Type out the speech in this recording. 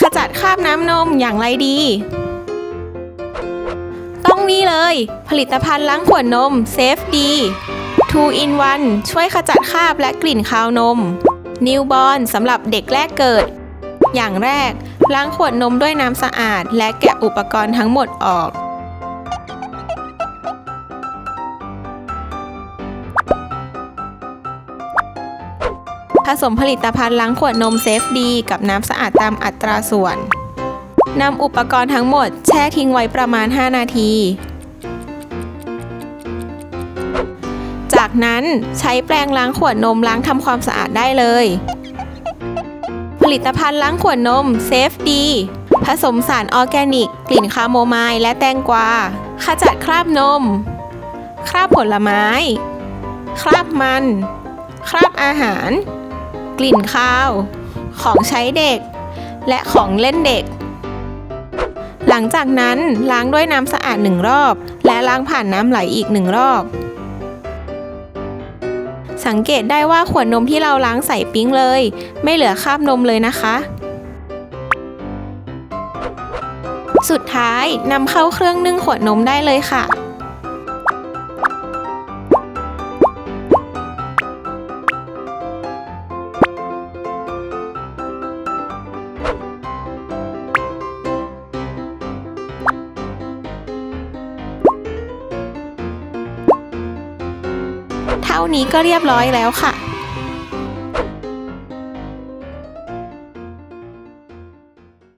ขจัดคราบน้ำนมอย่างไรดี ต้องนี่เลย ผลิตภัณฑ์ล้างขวดนมเซฟดี 2 in 1 ช่วยขจัดคราบและกลิ่นคาวนม Newborn สำหรับเด็กแรกเกิด อย่างแรก ล้างขวดนมด้วยน้ำสะอาด และแกะอุปกรณ์ทั้งหมดออก ผสมผลิตภัณฑ์ล้างขวดนมเซฟดีกับน้ำสะอาดตามอัตราส่วนนำอุปกรณ์ทั้งหมดแช่ทิ้งไว้ประมาณ 5 นาที จากนั้นใช้แปรงล้างขวดนมล้างทำความสะอาดได้เลย ผลิตภัณฑ์ล้างขวดนมเซฟดีผสมสารออร์แกนิก กลิ่นคาโมไมล์และแตงกวา ขจัดคราบนม คราบผลไม้ คราบมัน คราบอาหาร กลิ่นคาว ของใช้เด็ก และของเล่นเด็ก หลังจากนั้นล้างด้วยน้ำสะอาดหนึ่งรอบ และล้างผ่านน้ำไหลอีกหนึ่งรอบ สังเกตได้ว่าขวดนมที่เราล้างใส่ปิ๊งเลย ไม่เหลือคราบนมเลยนะคะ สุดท้ายนำเข้าเครื่องนึ่งขวดนมได้เลยค่ะ เท่านี้ก็เรียบร้อยแล้วค่ะ